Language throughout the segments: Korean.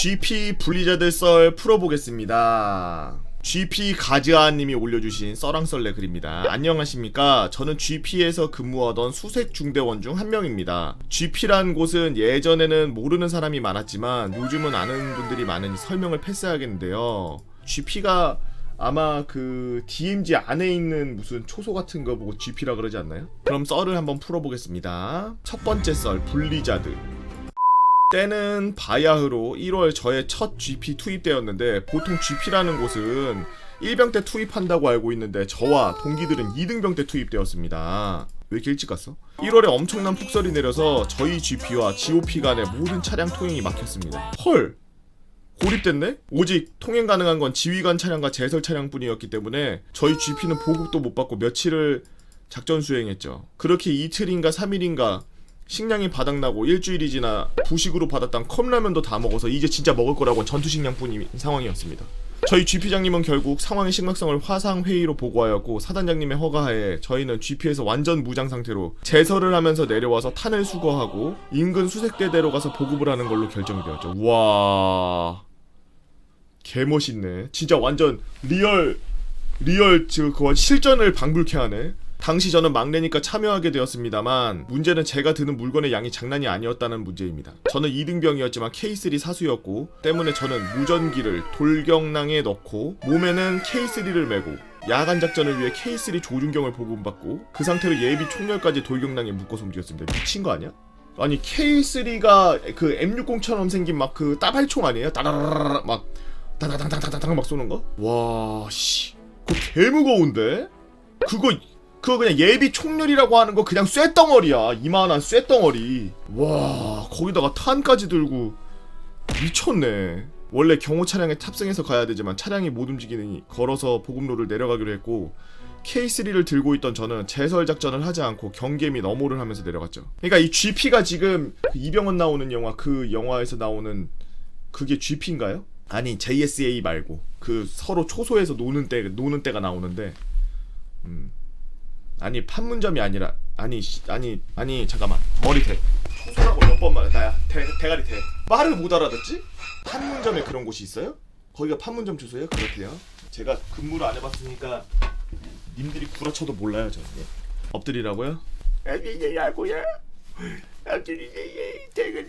GP 분리자들 썰 풀어보겠습니다. GP 가즈아님이 올려주신 썰랑썰레 글입니다. 안녕하십니까. 저는 GP에서 근무하던 수색 중대원 중 한 명입니다. GP란 곳은 예전에는 모르는 사람이 많았지만 요즘은 아는 분들이 많으니 설명을 패스하겠는데요. GP가 아마 그 DMZ 안에 있는 무슨 초소 같은 거 보고 GP라 그러지 않나요? 그럼 썰을 한번 풀어보겠습니다. 첫 번째 썰 분리자드. 때는 바야흐로 1월 저의 첫 GP 투입되었는데 보통 GP라는 곳은 1병 때 투입한다고 알고 있는데 저와 동기들은 2등병 때 투입되었습니다. 왜 이렇게 일찍 갔어? 1월에 엄청난 폭설이 내려서 저희 GP와 GOP 간의 모든 차량 통행이 막혔습니다. 헐! 고립됐네? 오직 통행 가능한 건 지휘관 차량과 제설 차량뿐이었기 때문에 저희 GP는 보급도 못 받고 며칠을 작전 수행했죠. 그렇게 이틀인가 3일인가 식량이 바닥나고 일주일이 지나 부식으로 받았던 컵라면도 다 먹어서 이제 진짜 먹을 거라고 전투 식량뿐인 상황이었습니다. 저희 GP장님은 결국 상황의 심각성을 화상 회의로 보고하였고 사단장님의 허가하에 저희는 GP에서 완전 무장 상태로 제설을 하면서 내려와서 탄을 수거하고 인근 수색대대로 가서 보급을 하는 걸로 결정이 되었죠. 와 개멋있네. 진짜 완전 리얼 리얼 저 그거 실전을 방불케 하네. 당시 저는 막내니까 참여하게 되었습니다만 문제는 제가 드는 물건의 양이 장난이 아니었다는 문제입니다. 저는 2등병이었지만 K3 사수였고 때문에 저는 무전기를 돌경낭에 넣고 몸에는 K3를 메고 야간 작전을 위해 K3 조준경을 보급받고 그 상태로 예비 총열까지 돌경낭에 묶어서 움직였습니다. 미친 거 아니야? 아니 K3가 그 M60처럼 생긴 막 그 따발총 아니에요? 따라라라 막 다다당당당당 막 쏘는 거? 와 씨, 그거 개 무거운데? 그거 그거 그냥 예비 총열이라고 하는 거 그냥 쇠덩어리야. 이만한 쇠덩어리. 와 거기다가 탄까지 들고. 미쳤네. 원래 경호 차량에 탑승해서 가야 되지만 차량이 못 움직이니 걸어서 보급로를 내려가기로 했고 K3를 들고 있던 저는 제설 작전을 하지 않고 경계 및 어모를 하면서 내려갔죠. 그러니까 이 GP가 지금 그 이병헌 나오는 영화 그 영화에서 나오는 그게 GP인가요? 아니 JSA 말고 그 서로 초소에서 노는 때 노는 때가 나오는데 음 아니 판문점이 아니라 아니 씨, 아니 아니 잠깐만 머리 대 초소라고 몇 번 말해 나야 대, 대가리 대 말을 못 알아듣지? 판문점에 그런 곳이 있어요? 거기가 판문점 주소예요? 그렇대요 제가 근무를 안 해봤으니까 님들이 구라쳐도 몰라요 저는 예. 엎드리라고요? 엎드리냐 대가리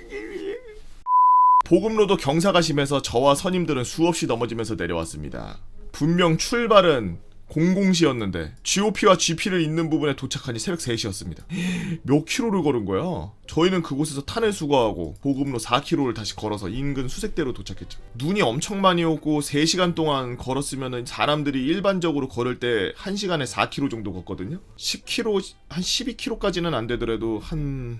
보급로도 경사가 심해서 저와 선임들은 수없이 넘어지면서 내려왔습니다. 분명 출발은 00시였는데 GOP와 GP를 잇는 부분에 도착하니 새벽 3시였습니다. 몇 킬로를 걸은 거야? 저희는 그곳에서 탄을 수거하고 보급로 4킬로를 다시 걸어서 인근 수색대로 도착했죠. 눈이 엄청 많이 오고 3시간 동안 걸었으면 사람들이 일반적으로 걸을 때 1시간에 4킬로 정도 걷거든요. 10킬로 한 12킬로까지는 안 되더라도 한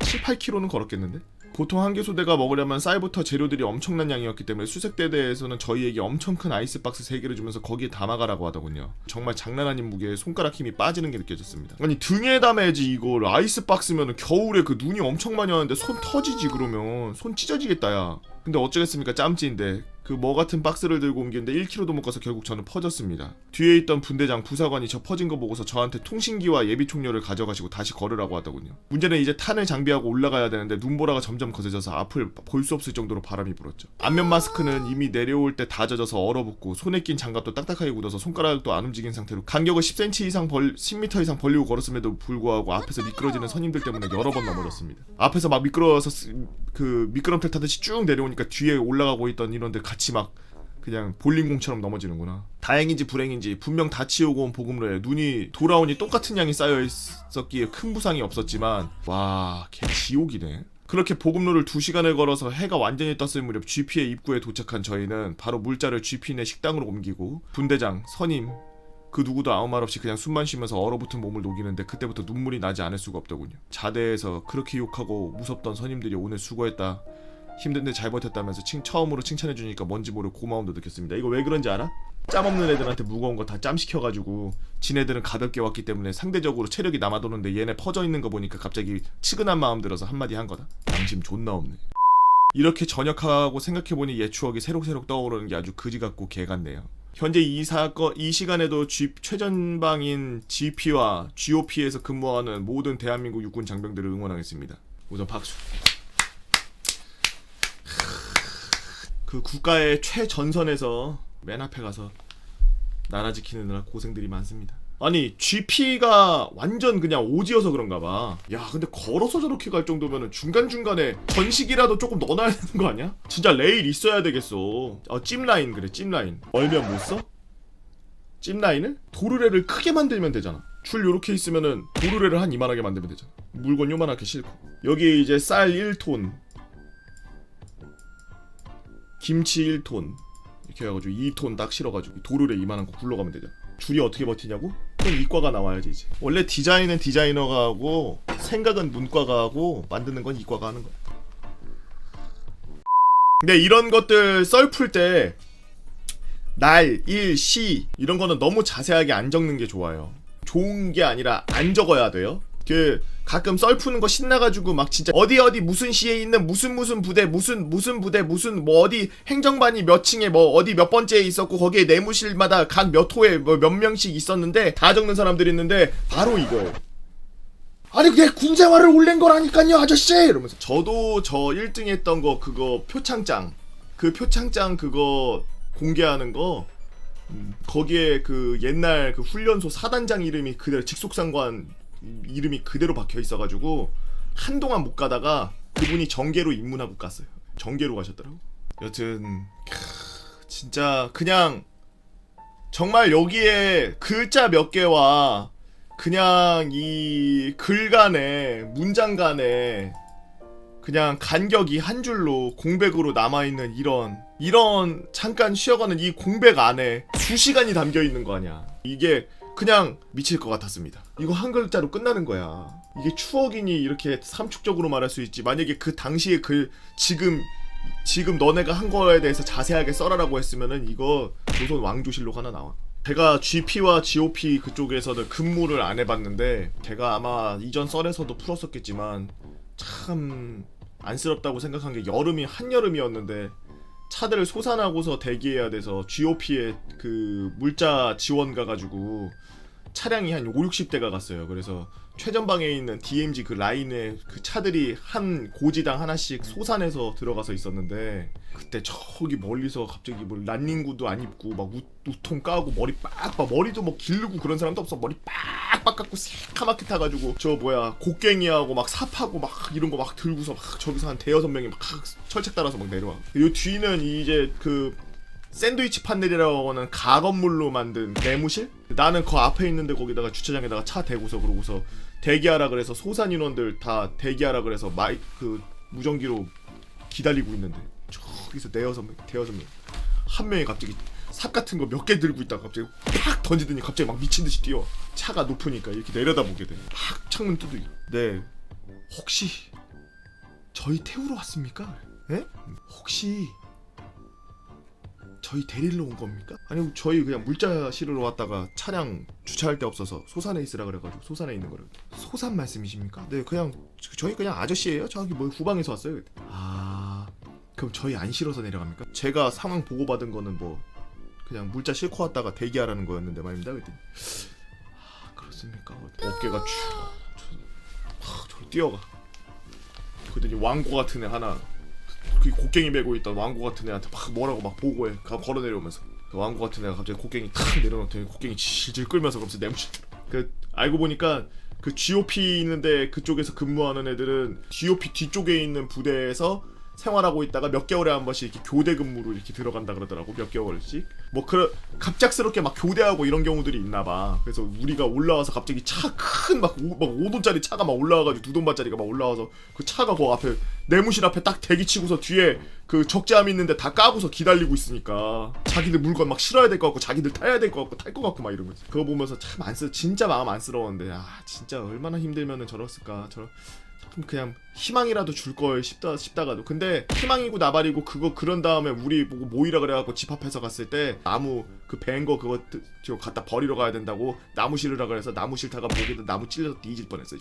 7, 8킬로는 걸었겠는데? 보통 한 개소대가 먹으려면 쌀부터 재료들이 엄청난 양이었기 때문에 수색대대에서는 저희에게 엄청 큰 아이스박스 3개를 주면서 거기에 담아가라고 하더군요. 정말 장난 아닌 무게에 손가락 힘이 빠지는 게 느껴졌습니다. 아니 등에 담아야지 이걸 아이스박스면 겨울에 그 눈이 엄청 많이 왔는데 손 터지지 그러면 손 찢어지겠다 야. 근데 어쩌겠습니까 짬찌인데 그 뭐 같은 박스를 들고 옮기는데 1km도 못 가서 결국 저는 퍼졌습니다. 뒤에 있던 분대장 부사관이 저 퍼진 거 보고서 저한테 통신기와 예비 총료를 가져가시고 다시 걸으라고 하더군요. 문제는 이제 탄을 장비하고 올라가야 되는데 눈보라가 점점 거세져서 앞을 볼 수 없을 정도로 바람이 불었죠. 안면 마스크는 이미 내려올 때 다 젖어서 얼어붙고 손에 낀 장갑도 딱딱하게 굳어서 손가락도 안 움직인 상태로 간격을 10cm 이상 벌 10m 이상 벌리고 걸었음에도 불구하고 앞에서 미끄러지는 선임들 때문에 여러 번 넘어졌습니다. 앞에서 막 미끄러워서 쓰- 그 미끄럼틀 타듯이 쭉 내려오니까 뒤에 올라가고 있던 인원들 같이 막 그냥 볼링공처럼 넘어지는구나. 다행인지 불행인지 분명 다 치우고 온 보급로에 눈이 돌아오니 똑같은 양이 쌓여 있었기에 큰 부상이 없었지만 와, 개 지옥이네. 그렇게 보급로를 2시간을 걸어서 해가 완전히 떴을 무렵 GP의 입구에 도착한 저희는 바로 물자를 GP 내 식당으로 옮기고 분대장, 선임 그 누구도 아무 말 없이 그냥 숨만 쉬면서 얼어붙은 몸을 녹이는데 그때부터 눈물이 나지 않을 수가 없더군요. 자대에서 그렇게 욕하고 무섭던 선임들이 오늘 수고했다. 힘든데 잘 버텼다면서 칭, 처음으로 칭찬해 주니까 뭔지 모르고 고마움도 느꼈습니다. 이거 왜 그런지 알아? 짬 없는 애들한테 무거운 거 다 짬 시켜가지고 지네들은 가볍게 왔기 때문에 상대적으로 체력이 남아도는데 얘네 퍼져 있는 거 보니까 갑자기 치근한 마음 들어서 한마디 한 거다. 양심 존나 없네. 이렇게 전역하고 생각해보니 옛 추억이 새록새록 떠오르는 게 아주 그지 같고 개 같네요. 현재 이 사건 이 시간에도 G, 최전방인 GP와 GOP에서 근무하는 모든 대한민국 육군 장병들을 응원하겠습니다. 우선 박수. 그 국가의 최전선에서 맨 앞에 가서 나라 지키느라 고생들이 많습니다. 아니 GP가 완전 그냥 오지여서 그런가 봐. 야 근데 걸어서 저렇게 갈 정도면은 중간 중간에 전식이라도 조금 넣어놔야 되는 거 아니야? 진짜 레일 있어야 되겠어. 어 찜라인 그래 찜라인. 얼면 못 써? 찜라인을 도르래를 크게 만들면 되잖아. 줄 요렇게 있으면은 도르래를 한 이만하게 만들면 되잖아. 물건 요만하게 싣고. 여기 이제 쌀 1톤, 김치 1톤 이렇게 해가지고 2톤 딱 실어가지고 도르래 이만한 거 굴러가면 되잖아. 줄이 어떻게 버티냐고? 그럼 이과가 나와야지 이제. 원래 디자인은 디자이너가 하고 생각은 문과가 하고 만드는 건 이과가 하는 거야. 근데 이런 것들 썰 풀 때 날, 일, 시 이런 거는 너무 자세하게 안 적는 게 좋아요. 좋은 게 아니라 안 적어야 돼요. 그 가끔 썰 푸는 거 신나가지고 막 진짜 어디 어디 무슨 시에 있는 무슨 무슨 부대 무슨 무슨 부대 무슨 뭐 어디 행정반이 몇 층에 뭐 어디 몇 번째에 있었고 거기에 내무실마다 각 몇 호에 뭐 몇 명씩 있었는데 다 적는 사람들이 있는데 바로 이거예요. 아니 그게 군생활을 올린 거라니까요 아저씨 이러면서 저도 저 1등 했던 거 그거 표창장 그 표창장 그거 공개하는 거 음, 거기에 그 옛날 그 훈련소 사단장 이름이 그대로 직속상관 이름이 그대로 박혀 있어가지고 한동안 못 가다가 그분이 정계로 입문하고 갔어요. 정계로 가셨더라고. 여튼 캬, 진짜 그냥 정말 여기에 글자 몇 개와 그냥 이 글 간에 문장 간에 그냥 간격이 한 줄로 공백으로 남아있는 이런 이런 잠깐 쉬어가는 이 공백 안에 수시간이 담겨 있는 거 아니야 이게 그냥 미칠 것 같았습니다. 이거 한 글자로 끝나는 거야. 이게 추억이니 이렇게 삼축적으로 말할 수 있지. 만약에 그 당시에 글 지금 지금 너네가 한 거에 대해서 자세하게 써라라고 했으면은 이거 조선 왕조실록 하나 나와. 제가 GP와 GOP 그쪽에서는 근무를 안 해봤는데 제가 아마 이전 썰에서도 풀었었겠지만 참 안쓰럽다고 생각한 게 여름이 한여름이었는데 차들을 솟아나고서 대기해야 돼서 GOP에 그 물자 지원 가가지고 차량이 한 5, 60대가 갔어요. 그래서 최전방에 있는 DMZ 그 라인에 그 차들이 한 고지당 하나씩 솟아내서 들어가서 있었는데 그때 저기 멀리서 갑자기 뭐 란닝구도 안 입고 막 우, 우통 까고 머리 빡빡 머리도 뭐 기르고 그런 사람도 없어 머리 빡빡 깎고 새카맣게 타가지고 저 뭐야 곡괭이하고 막 삽하고 막 이런 거 막 들고서 막 저기서 한 대여섯 명이 막 철책 따라서 막 내려와 요 뒤는 이제 그 샌드위치 판넬이라고 하는 가건물로 만든 내무실? 나는 그 앞에 있는데 거기다가 주차장에다가 차 대고서 그러고서 대기하라 그래서 소산 인원들 다 대기하라 그래서 마이 그 무전기로 기다리고 있는데 저기서 대여섯 명 대여섯 명 한 명이 갑자기 삽 같은 거 몇 개 들고 있다가 갑자기 팍 던지더니 갑자기 막 미친 듯이 뛰어 차가 높으니까 이렇게 내려다보게 돼 팍 창문 두드려 네 혹시 저희 태우러 왔습니까? 예? 혹시 저희 데리러 온 겁니까? 아니 저희 그냥 물자 실으러 왔다가 차량 주차할 데 없어서 소산에 있으라 그래가지고 소산에 있는 거를 소산 말씀이십니까? 네 그냥 저- 저희 그냥 아저씨예요 저기 뭐 후방에서 왔어요. 아 그럼 저희 안 실어서 내려갑니까? 제가 상황 보고 받은 거는 뭐 그냥 물자 싣고 왔다가 대기하라는 거였는데 말입니다 그랬더니 아 그렇습니까? 어깨가 쭉 저, 저로 뛰어가 그랬더니 왕고 같은 애 하나 그 곡괭이 메고 있던 왕고 같은 애한테 막 뭐라고 막 보고해. 가 걸어 내려오면서. 그 왕고 같은 애가 갑자기 곡괭이 탁 내려놓더니 곡괭이 질질 끌면서 그러면서 내무실 그 알고 보니까 그 GOP 있는데 그쪽에서 근무하는 애들은 GOP 뒤쪽에 있는 부대에서 생활하고 있다가 몇 개월에 한 번씩 이렇게 교대 근무로 이렇게 들어간다 그러더라고 몇 개월씩. 뭐 그런 갑작스럽게 막 교대하고 이런 경우들이 있나 봐. 그래서 우리가 올라와서 갑자기 차 큰막 막 5돈짜리 차가 막 올라와가지고 두 돈짜리가 막 올라와서 그 차가 그 앞에 내무실 앞에 딱 대기 치고서 뒤에 그 적재함 있는데 다 까고서 기다리고 있으니까 자기들 물건 막 실어야 될 것 같고 자기들 타야 될 것 같고 탈 것 같고 막 이러면서. 그거 보면서 참 안쓰 진짜 마음 안쓰러웠는데 아 진짜 얼마나 힘들면은 저랬을까 저런 참 그냥 희망이라도 줄 걸 싶다 싶다가도. 근데 희망이고 나발이고 그거 그런 다음에 우리 보고 모이라 그래갖고 집 앞에서 갔을 때 나무 그벤거 그거 뜨- 저 갖다 버리러 가야 된다고 나무 실으라 그래서 나무 실다가 목에다 나무 찔려서 뒤질 뻔했어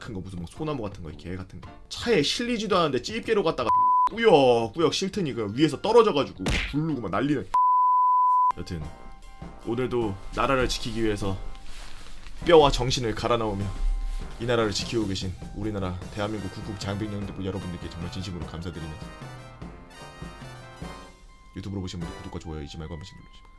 큰거 무슨 뭐 소나무 같은 거 개 같은 거. 차에 실리지도 않은데 찌입개로 갔다가 꾸역꾸역 실트니 그 위에서 떨어져가지고 막 부르고 막 난리는 여튼 오늘도 나라를 지키기 위해서 뼈와 정신을 갈아 넣으며 이 나라를 지키고 계신 우리나라 대한민국 국국 장병영들 여러분들께 정말 진심으로 감사드립니다. 유튜브로 보신 분들 구독과 좋아요 잊지 말고 한 번씩 눌러주세요.